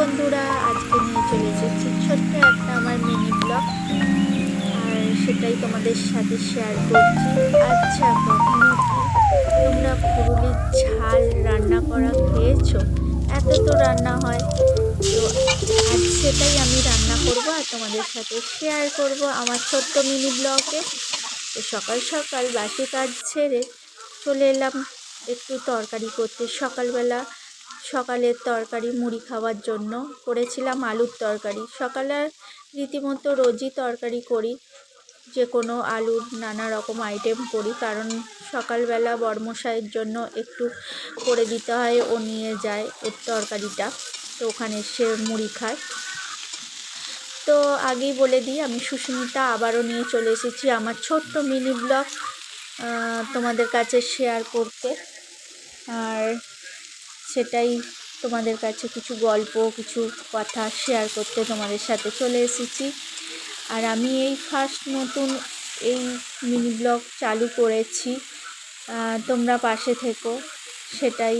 বন্ধুরা, আজকে নিয়ে চলে এসেছি ছোট্ট একটা আমার মিনি ব্লগ আর সেটাই তোমাদের সাথে শেয়ার করছি। আচ্ছা কখনো তোমরা পুরুলির ঝাল রান্না করা খেয়েছো? এত তো রান্না হয়। তো আজ সেটাই আমি রান্না করব আর তোমাদের সাথে শেয়ার করব আমার ছোট্ট মিনি ব্লগে তো সকাল সকাল বাসি কাজ ছেড়ে চলে এলাম একটু তরকারি করতে। সকালবেলা সকালের তরকারি, মুড়ি খাওয়ার জন্য করেছিলাম আলুর তরকারি। সকালে রীতিমতো রোজই তরকারি করি যে কোনো আলুর নানা রকম আইটেম করি, কারণ সকালবেলা বর্মশাইয়ের জন্য একটু করে দিতে হয়, ও নিয়ে যায় ওর তরকারিটা, তো ওখানে সে মুড়ি খায়। তো আগেই বলে দিই, আমি সুস্মিতা আবারও নিয়ে চলে এসেছি আমার ছোট্ট মিনি ব্লগ তোমাদের কাছে শেয়ার করতে। আর সেটাই তোমাদের কাছে কিছু গল্প, কিছু কথা শেয়ার করতে তোমাদের সাথে চলে এসেছি। আর আমি এই ফার্স্ট নতুন এই মিনি ব্লগ চালু করেছি। তোমরা পাশে থেকো, সেটাই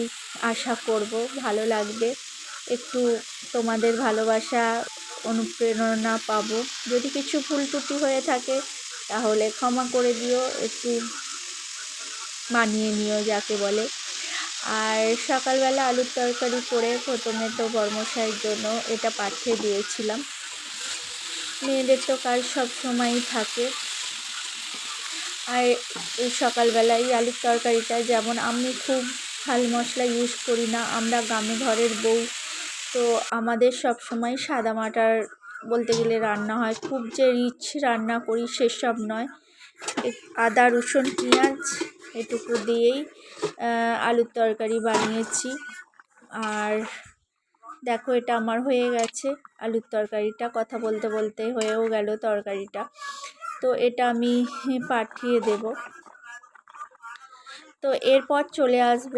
আশা করব, ভালো লাগবে। একটু তোমাদের ভালোবাসা, অনুপ্রেরণা পাবো। যদি কিছু ভুল ত্রুটি হয়ে থাকে, তাহলে ক্ষমা করে দিও, একটু মানিয়ে নিও, যাকে বলে। আর সকালবেলা আলুর তরকারি করে প্রথমে তো বর্মশাইয়ের জন্য এটা পাঠিয়ে দিয়েছিলাম। মেয়েদের তো কাজ সব সময়ই থাকে। আর এই সকালবেলায় আলুর তরকারিটা যেমন আমি খুব ঝাল মশলা ইউজ করি না, আমরা গ্রামে ঘরের বউ, তো আমাদের সব সময় সাদা মাটার বলতে গেলে রান্না হয়। খুব যে রিচ রান্না করি সেসব নয়। আদা, রসুন, পেঁয়াজ এটুকু দিয়েই আলুর তরকারি বানিয়েছি। আর দেখো, এটা আমার হয়ে গেছে। আলুর তরকারিটা কথা বলতে বলতে হয়েও গেল তরকারিটা। তো এটা আমি পাঠিয়ে দেব। তো এরপর চলে আসব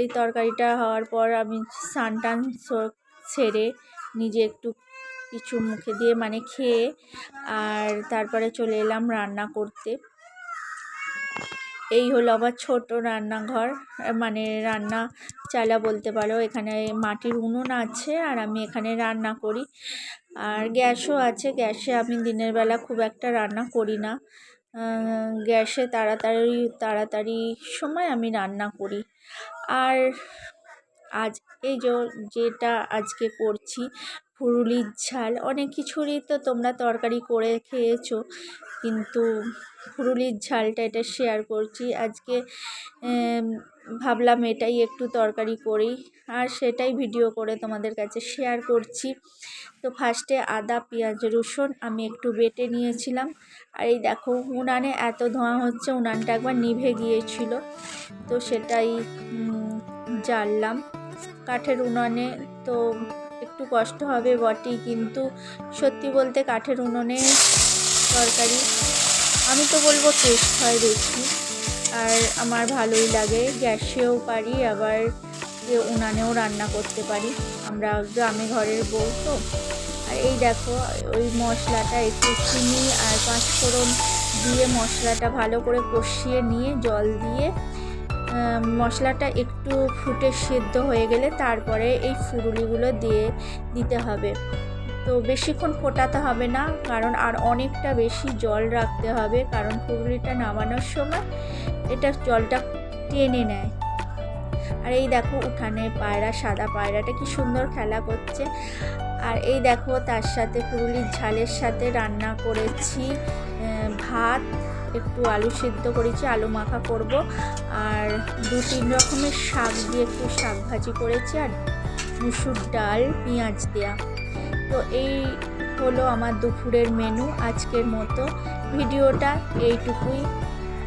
এই তরকারিটা হওয়ার পর আমি স্নান টান ছেড়ে নিজে একটু কিছু মুখে দিয়ে মানে খেয়ে, আর তারপরে চলে এলাম রান্না করতে। এই হলো আমার ছোট রান্নাঘর। মানে রান্না চালা বলতে পারো, এখানে মাটির উনুন আছে আর আমি এখানে রান্না করি। আর গ্যাসও আছে, গ্যাসে আমি দিনের বেলা খুব একটা রান্না করি না। গ্যাসে তাড়াতাড়ি তাড়াতাড়ি সময় আমি রান্না করি। আর আজ এই যেটা আজকে করছি ফুরুলির ঝাল, অনেক কিছুরই তো তোমরা তরকারি করে খেয়েছো। কিন্তু ফুরুলির ঝালটা এটা শেয়ার করছি। আজকে ভাবলাম এটাই একটু তরকারি করি। আর সেটাই ভিডিও করে তোমাদের কাছে শেয়ার করছি। তো ফার্স্টে আদা, পেঁয়াজ, রসুন আমি একটু বেটে নিয়েছিলাম। আর এই দেখো, উনানে এত ধোঁয়া হচ্ছে, উনানটা একবার নিভে গিয়েছিল। তো সেটাই জ্বাললাম কাঠের উনানে তো একটু কষ্ট হবে বটেই, কিন্তু সত্যি বলতে কাঠের উনুনে তরকারি, আমি তো বলব টেস্ট হয় বেশি। আর আমার ভালোই লাগে, গ্যাসেও পারি, আবার যে উনানেও রান্না করতে পারি। আমরা গ্রামে ঘরের বউ তো। আর এই দেখো, ওই মশলাটা, একটু চিনি আর পাঁচফোড়ন দিয়ে মশলাটা ভালো করে কষিয়ে নিয়ে জল দিয়ে মশলাটা একটু ফুটে সেদ্ধ হয়ে গেলে তারপরে এই ফুরুলিগুলো দিয়ে দিতে হবে। তো বেশিক্ষণ ফোটাতে হবে না, কারণ আর অনেকটা বেশি জল রাখতে হবে, কারণ ফুরুলিটা নামানোর সময় এটা জলটা টেনে নেয়। আর এই দেখো উঠানে পায়রা, সাদা পায়রাটা কি সুন্দর খেলা করছে। আর এই দেখো তার সাথে পুরুলির ঝালের সাথে রান্না করেছি ভাত একটু আলু সিদ্ধ করেছি, আলু মাখা করব। আর দু তিন রকমের শাক দিয়ে একটু শাক ভাজি করেছি, আর মুসুর ডাল, পেঁয়াজ দেওয়া তো এই হলো আমার দুপুরের মেনু আজকের মতো। ভিডিওটা এইটুকুই।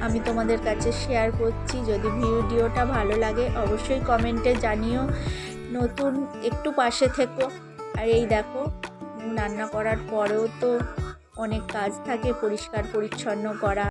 আমি তোমাদের কাছে শেয়ার করছি। যদি ভিডিওটা ভালো লাগে, অবশ্যই কমেন্টে জানিও। নতুন একটু পাশে থেকো। আর এই দেখো, রান্না করার পরেও তো অনেক কাজ থাকে, পরিষ্কার পরিচ্ছন্ন করা।